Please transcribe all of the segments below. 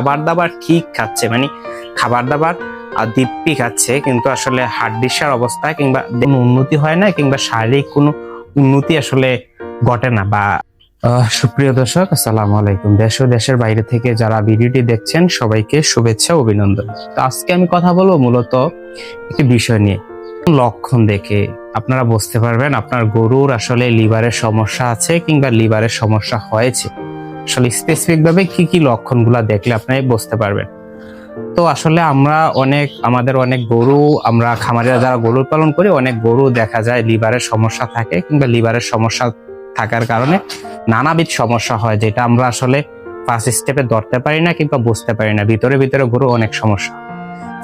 খাবার দাবার ঠিক খাচ্ছে মানে খাবার দাবার দিব্যি খাচ্ছে, কিন্তু আসলে হাড্ডিসার অবস্থায় কিংবা কোনো উন্নতি হয় না কিংবা শারীরিক কোনো উন্নতি আসলে ঘটে না বা সুপ্রিয় দর্শক, আসসালামু আলাইকুম। দেশ ও দেশের বাইরে থেকে যারা ভিডিওটি দেখছেন, সবাইকে শুভেচ্ছা অভিনন্দন। তো আজকে আমি কথা বলব মূলত একটি বিষয় নিয়ে। লক্ষণ দেখে আপনারা বুঝতে পারবেন আপনার গরুর আসলে লিভারের সমস্যা আছে কিংবা লিভারের সমস্যা হয়েছে। আসলে স্পেসিফিক ভাবে কি কি লক্ষণগুলা দেখলে আপনারা বুঝতে পারবেন। তো আসলে আমরা অনেক, আমাদের অনেক গরু, আমরা খামারিরা যারা গরু পালন করি, অনেক গরু দেখা যায় লিভারের সমস্যা থাকে কিংবা লিভারের সমস্যা থাকার কারণে নানাবিধ সমস্যা হয়, যেটা আমরা আসলে ফার্স্ট স্টেপে ধরতে পারি না কিংবা বুঝতে পারি না। ভিতরে ভিতরে গরু অনেক সমস্যা।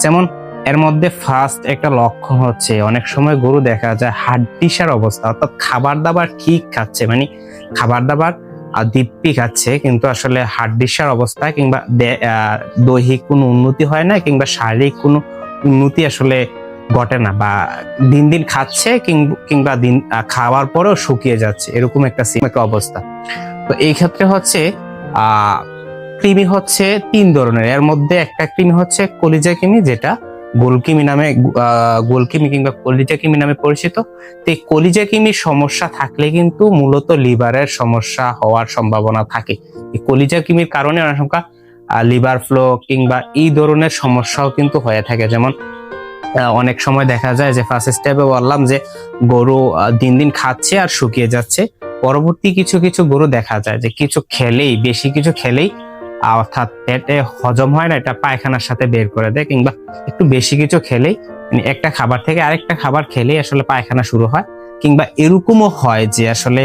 যেমন এর মধ্যে ফার্স্ট একটা লক্ষণ হচ্ছে, অনেক সময় গরু দেখা যায় হাড্ডিসার অবস্থা, অর্থাৎ খাবার দাবার ঠিক খাচ্ছে মানে খাবার দাবার দিব্যি খাচ্ছে, কিন্তু আসলে হাড্ডিসার অবস্থা কিংবা দৈহিক কোনো উন্নতি হয় না কিংবা শারীরিক কোনো উন্নতি আসলে ঘটে না বা দিন দিন খাচ্ছে কিংবা দিন খাওয়ার পরেও শুকিয়ে যাচ্ছে, এরকম একটা একটা অবস্থা। তো এই ক্ষেত্রে হচ্ছে কৃমি হচ্ছে তিন ধরনের। এর মধ্যে একটা কৃমি হচ্ছে কলিজা কৃমি যেটা গোলকিমি নামে গোলকিমি কিংবা কলিজাকিমি নামে পরিচিত। তো এই কলিজা কৃমির সমস্যা থাকলে কিন্তু মূলত লিভারের সমস্যা হওয়ার সম্ভাবনা থাকে। এই কলিজা কৃমির কারণে অনেক লিভার ফ্লো কিংবা এই ধরনের সমস্যাও কিন্তু হয়ে থাকে। যেমন অনেক সময় দেখা যায় যে ফার্স্ট স্টেপে বললাম যে গরু দিন দিন খাচ্ছে আর শুকিয়ে যাচ্ছে। পরবর্তী কিছু কিছু গরু দেখা যায় যে কিছু খেলেই, বেশি কিছু খেলেই অর্থাৎ পেটে হজম হয় না, এটা পায়খানার সাথে বের করে দেয়, কিংবা একটু বেশি কিছু খেলেই মানে একটা খাবার থেকে আরেকটা খাবার খেলেই আসলে পায়খানা শুরু হয়, কিংবা এরকমও হয় যে আসলে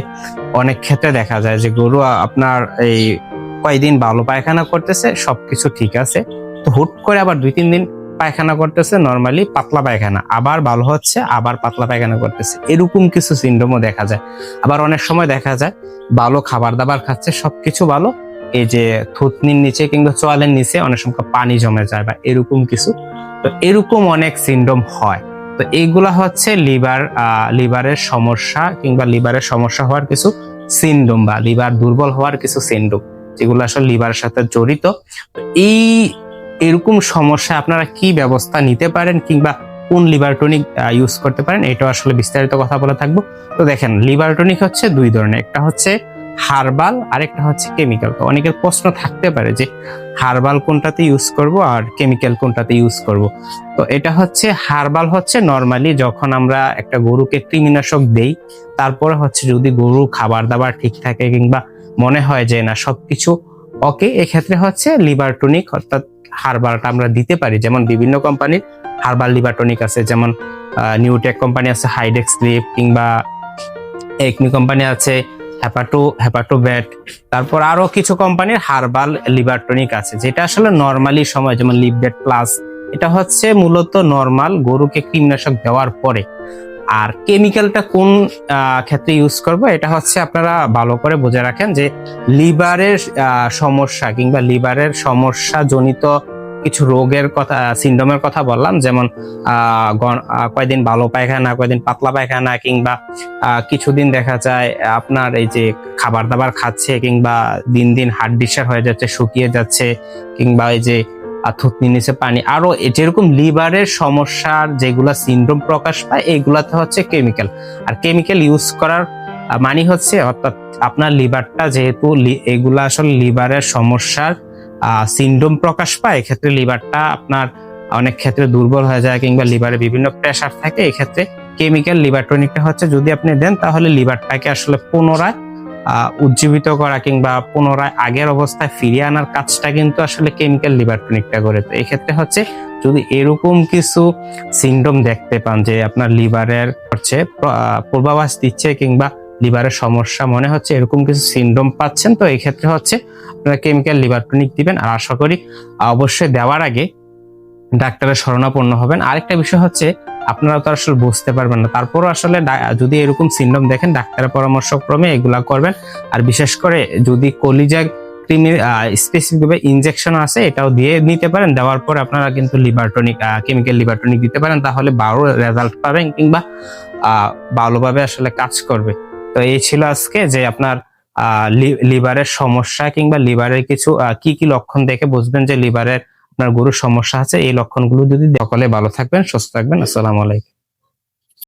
অনেক ক্ষেত্রে দেখা যায় যে গরু আপনার এই কয়দিন ভালো পায়খানা করতেছে, সবকিছু ঠিক আছে, তো হুট করে আবার দুই, তিন দিন পায়খানা করতেছে নর্মালি পাতলা পায়খানা, আবার ভালো হচ্ছে, আবার পাতলা পায়খানা করতেছে, এরকম কিছু সিন্ড্রোমও দেখা যায়। আবার অনেক সময় দেখা যায়, ভালো খাবার দাবার খাচ্ছে, সবকিছু ভালো এই যে থুতনির নিচে কিংবা চোয়ালের নিচে অনেক সময় পানি জমে যায় বা এরকম কিছু। তো এরকম অনেক সিন্ড্রোম হয়। তো এইগুলা হচ্ছে লিভার লিভারের সমস্যা কিংবা লিভারের সমস্যা হওয়ার কিছু সিন্ড্রোম বা লিভার দুর্বল হওয়ার কিছু সিন্ড্রোম যেগুলো আসলে লিভারের সাথে জড়িত। তো এই এরকম সমস্যা আপনারা কি ব্যবস্থা নিতে পারেন কিংবা কোন লিভার টনিক ইউজ করতে পারেন এটা আসলে বিস্তারিত কথা বলে থাকব। তো দেখেন লিভার টনিক হচ্ছে দুই ধরনের। একটা হচ্ছে হার্বাল, আরেকটা হচ্ছে কেমিক্যাল তো অনেকের প্রশ্ন থাকতে পারে যে হার্বাল কোনটাতে ইউজ করব আর কেমিক্যাল কোনটাতে ইউজ করব। তো এটা হচ্ছে, হার্বাল হচ্ছে নর্মালি যখন আমরা একটা গরুকে কৃমিনাশক দেই, তারপরে হচ্ছে যদি গরু খাবার দাবার ঠিক থাকে কিংবা মনে হয় যে না, সবকিছু ওকে এক্ষেত্রে হচ্ছে লিভার টনিক অর্থাৎ হার্বালটা আমরা দিতে পারি। যেমন বিভিন্ন কোম্পানির হার্বাল লিভার টনিক আছে, যেমন নিউটেক কোম্পানি আছে হাইডেক্স লিভ কিংবা একমি কোম্পানি আছে হ্যাপাটো হ্যাপাটো ব্যাট তারপর আরও কিছু কোম্পানির হার্বাল লিভার টনিক আছে, যেটা আসলে নর্মালি সময়, যেমন লিভবেট প্লাস এটা হচ্ছে মূলত নর্মাল গরুকে কীটনাশক দেওয়ার পরে। আর কেমিক্যালটা কোন ক্ষেত্রে ইউজ করব, এটা হচ্ছে আপনারা ভালো করে বুঝে রাখেন যে লিভারের সমস্যা কিংবা লিভারের সমস্যা জনিত কিছু রোগের কথা সিন্ড্রোমের কথা বললাম যেমন কয়দিন ভালো পায়খানা কয়দিন পাতলা পায়খানা কিংবা কিছুদিন দেখা যায় আপনার এই যে খাবার দাবার খাচ্ছে কিংবা দিন দিন হার্ট ডিসার হয়ে যাচ্ছে শুকিয়ে যাচ্ছে কিংবা এই যে আহ, থুতনির নিচে পানি আরও যেরকম লিভারের সমস্যার যেগুলা সিন্ড্রোম প্রকাশ পায় এইগুলাতে হচ্ছে কেমিক্যাল আর কেমিক্যাল ইউজ করার মানে হচ্ছে অর্থাৎ আপনার লিভারটা যেহেতু এগুলা আসলে লিভারের সমস্যার সিন্ড্রোম প্রকাশ পায়, এক্ষেত্রে লিভারটা আপনার অনেক ক্ষেত্রে দুর্বল হয়ে যায় কিংবা লিভারে বিভিন্ন প্রেশার থাকে, এক্ষেত্রে কেমিক্যাল লিভার টনিকটা হচ্ছে যদি আপনি দেন তাহলে লিভারটাকে আসলে পুনরায় উজ্জীবিত করা কিংবা পুনরায় আগের অবস্থায় ফিরিয়ে আনার কাজটা কিন্তু আসলে কেমিক্যাল লিভার টনিকটা করে। তো এক্ষেত্রে হচ্ছে যদি এরকম কিছু সিন্ড্রোম দেখতে পান যে আপনার লিভারের হচ্ছে পূর্বাভাস দিচ্ছে কিংবা লিভারের সমস্যা মনে হচ্ছে, এরকম কিছু সিন্ড্রোম পাচ্ছেন, তো এই ক্ষেত্রে হচ্ছে আপনারা কেমিক্যাল লিভার টনিক দিবেন। আর আশা করি, অবশ্যই দেওয়ার আগে ডাক্তারের শরণাপন্ন হবেন। আরেকটা বিষয় হচ্ছে, আপনারা তো আসলে বুঝতে পারবেন না। তারপরও আসলে যদি এরকম সিন্ড্রোম দেখেন, ডাক্তারের পরামর্শক্রমে এগুলা করবেন। আর বিশেষ করে যদি কলিজা ক্রিমির স্পেসিফিক ভাবে ইনজেকশন আছে, এটাও দিয়ে নিতে পারেন। দেওয়ার পর আপনারা কিন্তু লিভারটনিক কেমিক্যাল লিভারটনিক দিতে পারেন। তাহলে ভালো রেজাল্ট পাবেন কিংবা ভালোভাবে আসলে কাজ করবে। তো এই ছিল আজকে যে আপনার লিভারের সমস্যা কিংবা লিভারের কিছু কি কি লক্ষণ দেখে বুঝবেন যে লিভারের আপনার গরুর সমস্যা আছে, এই লক্ষণগুলো যদি সকলে ভালো থাকবেন, সুস্থ থাকবেন। আসসালামু আলাইকুম।